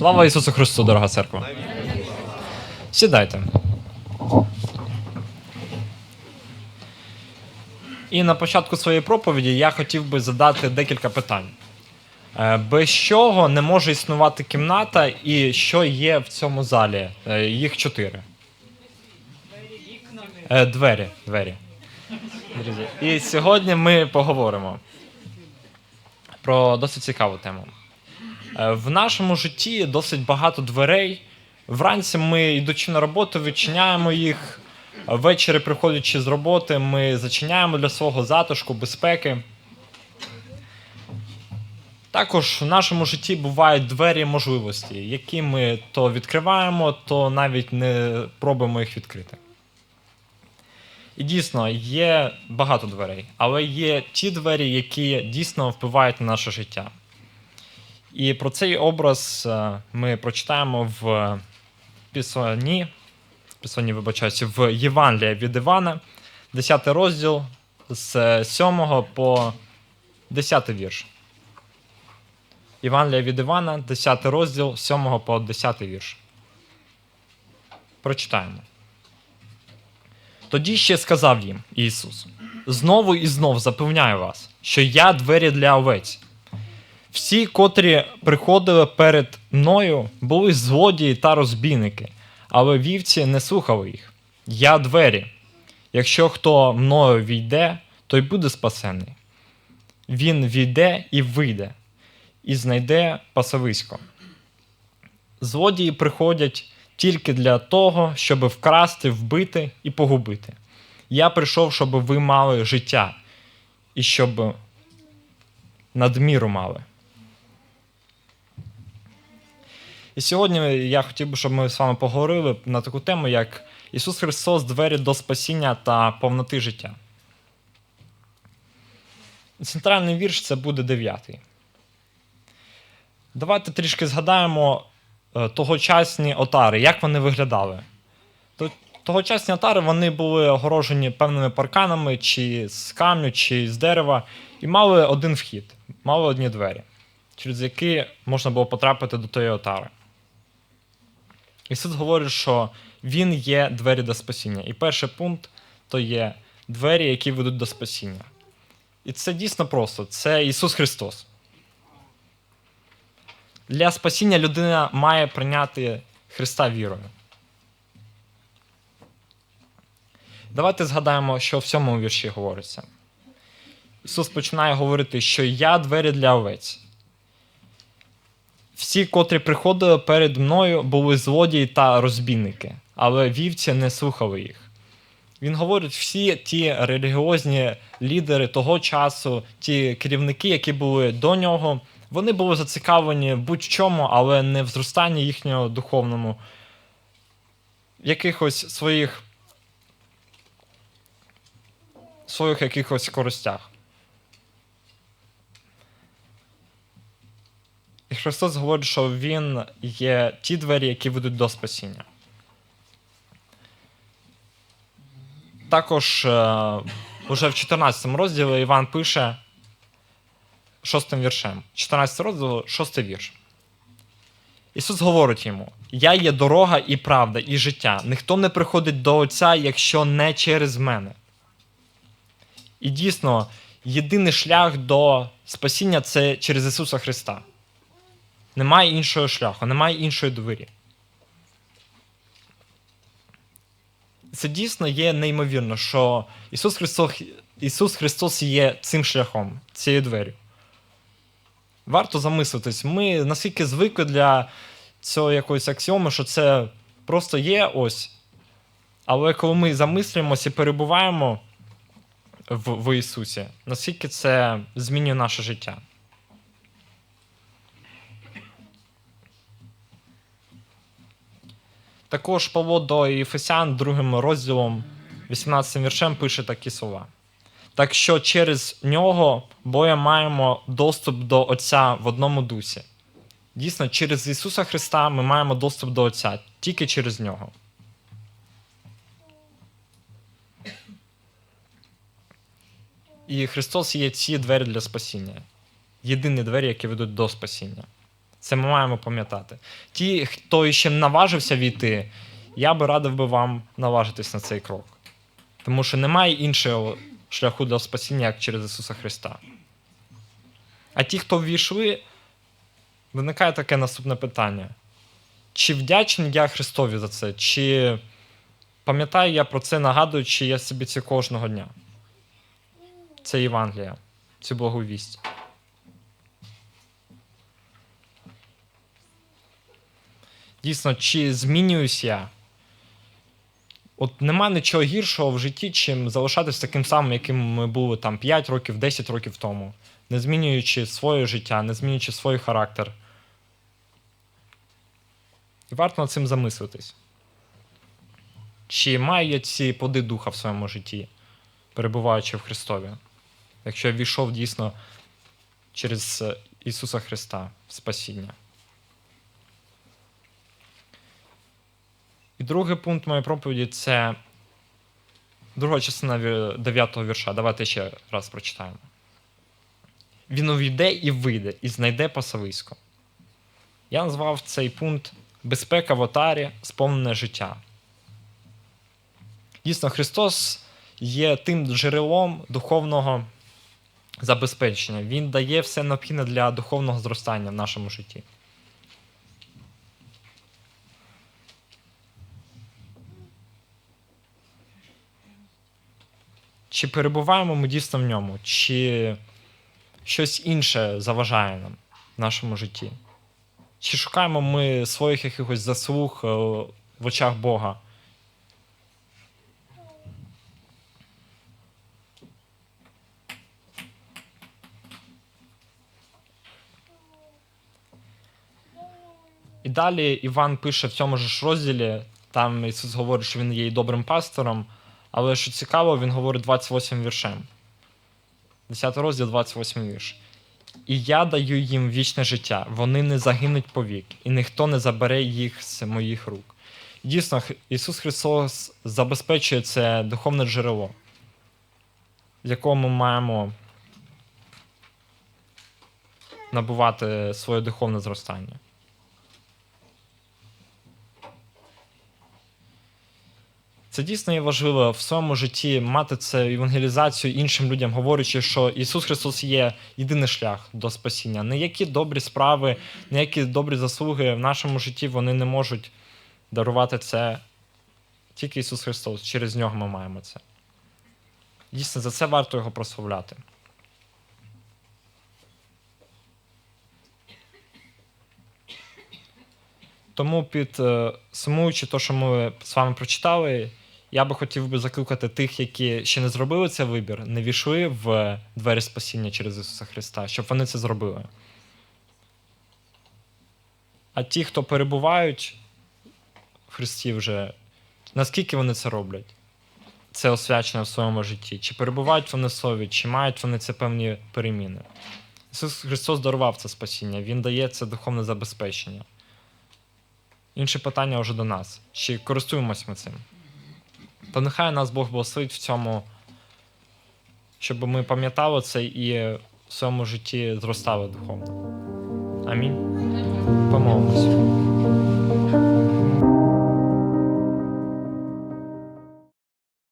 Слава Ісусу Христу, дорога церква. Сідайте. І на початку своєї проповіді я хотів би задати декілька питань. Е, Без чого не може існувати кімната і що є в цьому залі? Е, Їх чотири. Е, Двері. Двері. І сьогодні ми поговоримо про досить цікаву тему. Е, В нашому житті досить багато дверей. Вранці ми, йдучи на роботу, відчиняємо їх. Ввечері, приходячи з роботи, ми зачиняємо для свого затишку, безпеки. Також в нашому житті бувають двері можливості, які ми то відкриваємо, то навіть не пробуємо їх відкрити. І дійсно є багато дверей, але є ті двері, які дійсно впливають на наше життя. І про цей образ е, ми прочитаємо в Пісоні, Пісоні, вибачаюся, в Євангелія від Івана, 10 розділ з 7 по 10 вірш. Євангелія від Івана, 10 розділ, 7 по 10 вірш. Прочитаємо. Тоді ще сказав їм Ісус: знову і знов запевняю вас, що я двері для овець. Всі, котрі приходили перед мною, були злодії та розбійники, але вівці не слухали їх. Я двері. Якщо хто мною війде, той буде спасений. Він війде і вийде, і знайде пасовисько. Злодії приходять тільки для того, щоб вкрасти, вбити і погубити. Я прийшов, щоб ви мали життя і щоб надміру мали. І сьогодні я хотів би, щоб ми з вами поговорили на таку тему, як Ісус Христос двері до спасіння та повноти життя. Центральний вірш це буде дев'ятий. Давайте трішки згадаємо е, тогочасні отари, як вони виглядали. Тогочасні отари вони були огорожені певними парканами, чи з камню, чи з дерева, і мали один вхід, мали одні двері, через які можна було потрапити до тої отари. Ісус говорить, що Він є двері до спасіння. І перший пункт то є двері, які ведуть до спасіння. І це дійсно просто: це Ісус Христос. Для спасіння людина має прийняти Христа вірою. Давайте згадаємо, що в сьомому вірші говориться. Ісус починає говорити, що я двері для овець. Всі, котрі приходили перед мною, були злодії та розбійники, але вівці не слухали їх. Він говорить, всі ті релігіозні лідери того часу, ті керівники, які були до нього, вони були зацікавлені в будь-чому, але не в зростанні їхнього духовному, якихось своїх своїх якихось користях. І Христос говорить, що Він є ті двері, які ведуть до спасіння. Також е, уже в 14 розділі Іван пише шостим віршем. 14 розділ, шостий вірш. Ісус говорить йому: Я є дорога і правда, і життя. Ніхто не приходить до Отця, якщо не через мене. І дійсно, єдиний шлях до спасіння це через Ісуса Христа. Немає іншого шляху, немає іншої двері. Це дійсно є неймовірно, що Ісус Христос, Ісус Христос є цим шляхом, цією двері. Варто замислитись, ми наскільки звикли для цього якоїсь аксіоми, що це просто є ось. Але коли ми замислюємося і перебуваємо в, в Ісусі, наскільки це змінює наше життя. Також Павло до Єфесян, другим розділом, 18 віршем, пише такі слова. Так що через нього боя маємо доступ до Отця в одному дусі. Дійсно, через Ісуса Христа ми маємо доступ до Отця тільки через нього. І Христос є ці двері для спасіння. Єдині двері, які ведуть до спасіння. Це ми маємо пам'ятати. Ті, хто ще наважився війти, я би радив би вам наважитись на цей крок. Тому що немає іншого шляху до спасіння, як через Ісуса Христа. А ті, хто ввійшли, виникає таке наступне питання: чи вдячний я Христові за це? Чи пам'ятаю я про це, нагадуючи я собі це кожного дня? Це Євангелія, цю благовість. Дійсно, чи змінююсь я? От нема нічого гіршого в житті, чим залишатись таким самим, яким ми були там 5 років, 10 років тому, не змінюючи своє життя, не змінюючи свій характер. І варто над цим замислитись. Чи маю я ці плоди духа в своєму житті, перебуваючи в Христові? Якщо я війшов дійсно через Ісуса Христа в спасіння. І другий пункт моєї проповіді це друга частина 9 вірша. Давайте ще раз прочитаємо. Він увійде і вийде, і знайде пасовисько. Я назвав цей пункт Безпека в отарі, сповнене життя. Дійсно, Христос є тим джерелом духовного забезпечення. Він дає все необхідне для духовного зростання в нашому житті. Чи перебуваємо ми дійсно в ньому, чи щось інше заважає нам в нашому житті? Чи шукаємо ми своїх якихось заслуг е, в очах Бога? І далі Іван пише в цьому ж розділі, там Ісус говорить, що він є і добрим пастором, але що цікаво, він говорить 28 віршем. 10 розділ, 28 вірш. І я даю їм вічне життя, вони не загинуть повік, і ніхто не забере їх з моїх рук. Дійсно, Ісус Христос забезпечує це духовне джерело, з якого ми маємо набувати своє духовне зростання. Це дійсно є важливо в своєму житті мати це евангелізацію іншим людям, говорячи, що Ісус Христос є єдиний шлях до спасіння. Ніякі добрі справи, ніякі добрі заслуги в нашому житті вони не можуть дарувати це. Тільки Ісус Христос, через нього ми маємо це. Дійсно, за це варто його прославляти. Тому під е, сумуючи те, що ми з вами прочитали, я би хотів би закликати тих, які ще не зробили цей вибір, не війшли в двері спасіння через Ісуса Христа, щоб вони це зробили. А ті, хто перебувають в Христі вже, наскільки вони це роблять? Це освячено в своєму житті? Чи перебувають вони в сові, чи мають вони це певні переміни? Ісус Христос дарував це спасіння, Він дає це духовне забезпечення. Інше питання вже до нас. Чи користуємось ми цим? То нехай нас Бог благословить в цьому, щоб ми пам'ятали це і в своєму житті зростали духовно. Амінь. Помолимось.